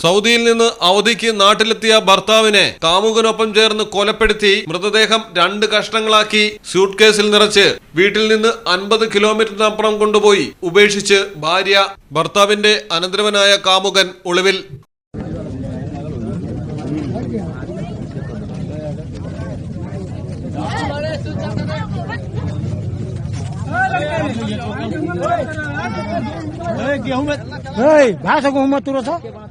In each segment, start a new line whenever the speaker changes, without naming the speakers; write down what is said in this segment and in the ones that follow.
സൗദിയിൽ നിന്ന് അവധിക്ക് നാട്ടിലെത്തിയ ഭർത്താവിനെ കാമുകനൊപ്പം ചേർന്ന് കൊലപ്പെടുത്തി മൃതദേഹം രണ്ട് കഷ്ണങ്ങളാക്കി സ്യൂട്ട് കേസിൽ നിറച്ച് വീട്ടിൽ നിന്ന് അൻപത് കിലോമീറ്ററിനപ്പുറം കൊണ്ടുപോയി ഉപേക്ഷിച്ച് ഭാര്യ ഭർത്താവിന്റെ അനന്തരവനായ കാമുകൻ ഒളിവിൽ
humat turun sa?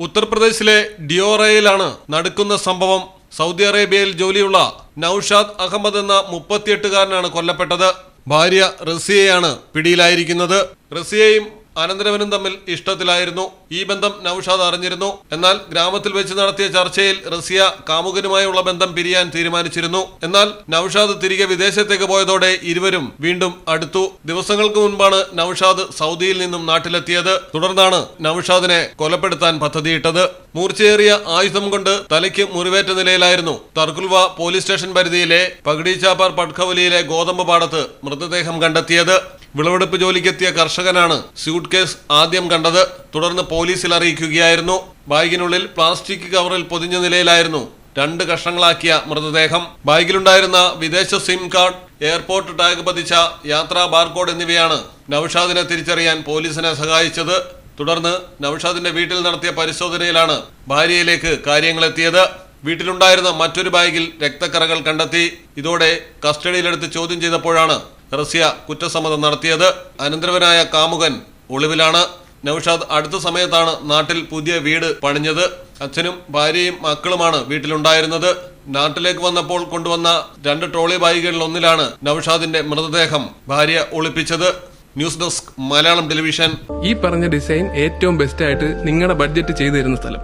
ഉത്തർപ്രദേശിലെ ഡിയോറയിലാണ് നടക്കുന്ന സംഭവം. സൗദി അറേബ്യയിൽ ജോലിയുള്ള നൌഷാദ് അഹമ്മദ് എന്ന മുപ്പത്തിയെട്ടുകാരനാണ് കൊല്ലപ്പെട്ടത്. ഭാര്യ റസിയയാണ് പിടിയിലായിരിക്കുന്നത്. റസിയയും അനന്തരവനും തമ്മിൽ ഇഷ്ടത്തിലായിരുന്നു. ഈ ബന്ധം നൌഷാദ് അറിഞ്ഞിരുന്നു. എന്നാൽ ഗ്രാമത്തിൽ വെച്ച് നടത്തിയ ചർച്ചയിൽ റസിയ കാമുകനുമായുള്ള ബന്ധം പിരിയാൻ തീരുമാനിച്ചിരുന്നു. എന്നാൽ നൌഷാദ് തിരികെ വിദേശത്തേക്ക് പോയതോടെ ഇരുവരും വീണ്ടും അടുത്തു. ദിവസങ്ങൾക്ക് മുൻപാണ് നൌഷാദ് സൗദിയിൽ നിന്നും നാട്ടിലെത്തിയത്. തുടർന്നാണ് നൌഷാദിനെ കൊലപ്പെടുത്താൻ പദ്ധതിയിട്ടത്. മൂർച്ചയേറിയ ആയുധം കൊണ്ട് തലയ്ക്ക് മുറിവേറ്റ നിലയിലായിരുന്നു തർക്കുൽവ പോലീസ് സ്റ്റേഷൻ പരിധിയിലെ പഗഡിച്ചാപ്പാർ പട്ഖവലിയിലെ ഗോതമ്പ് പാടത്ത് മൃതദേഹം കണ്ടെത്തിയത്. വിളവെടുപ്പ് ജോലിക്കെത്തിയ കർഷകനാണ് സ്യൂട്ട് കേസ് ആദ്യം കണ്ടത്. തുടർന്ന് പോലീസിൽ അറിയിക്കുകയായിരുന്നു. ബാഗിനുള്ളിൽ പ്ലാസ്റ്റിക് കവറിൽ പൊതിഞ്ഞ നിലയിലായിരുന്നു രണ്ട് കഷ്ണങ്ങളാക്കിയ മൃതദേഹം. ബാഗിലുണ്ടായിരുന്ന വിദേശ സിം കാർഡ് എയർപോർട്ട് ടാഗ് പതിച്ച യാത്രാ ബാർകോഡ് എന്നിവയാണ് നൌഷാദിനെ തിരിച്ചറിയാൻ പോലീസിനെ സഹായിച്ചത്. തുടർന്ന് നൌഷാദിന്റെ വീട്ടിൽ നടത്തിയ പരിശോധനയിലാണ് ഭാര്യയിലേക്ക് കാര്യങ്ങളെത്തിയത്. വീട്ടിലുണ്ടായിരുന്ന മറ്റൊരു ബാഗിൽ രക്തക്കറകൾ കണ്ടെത്തി. ഇതോടെ കസ്റ്റഡിയിലെടുത്ത് ചോദ്യം ചെയ്തപ്പോഴാണ് റസ്യ കുറ്റസമ്മതം നടത്തിയത് അനന്തരവനായ കാമുകൻ ഒളിവിലാണ്. നൌഷാദ് അടുത്ത സമയത്താണ് നാട്ടിൽ പുതിയ വീട് പണിഞ്ഞത്. അച്ഛനും ഭാര്യയും മക്കളുമാണ് വീട്ടിലുണ്ടായിരുന്നത്. നാട്ടിലേക്ക് വന്നപ്പോൾ കൊണ്ടുവന്ന രണ്ട് ട്രോളി ബാഗുകളിൽ ഒന്നിലാണ് നൌഷാദിന്റെ മൃതദേഹം ഭാര്യ ഒളിപ്പിച്ചത്. News desk Malayalam television.
ഈ പറഞ്ഞ ഡിസൈൻ ഏറ്റവും ബെസ്റ്റ് ആയിട്ട് നിങ്ങളുടെ ബഡ്ജറ്റ് ചെയ്തു തരുന്ന സ്ഥലം.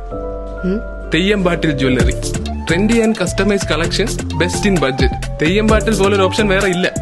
തെയ്യമ്പാട്ടിൽ jewellery. Trendy and customise collection best in budget തെയ്യംബാട്ടിൽ പോലെ ഒരു ഓപ്ഷൻ വേറെ ഇല്ല.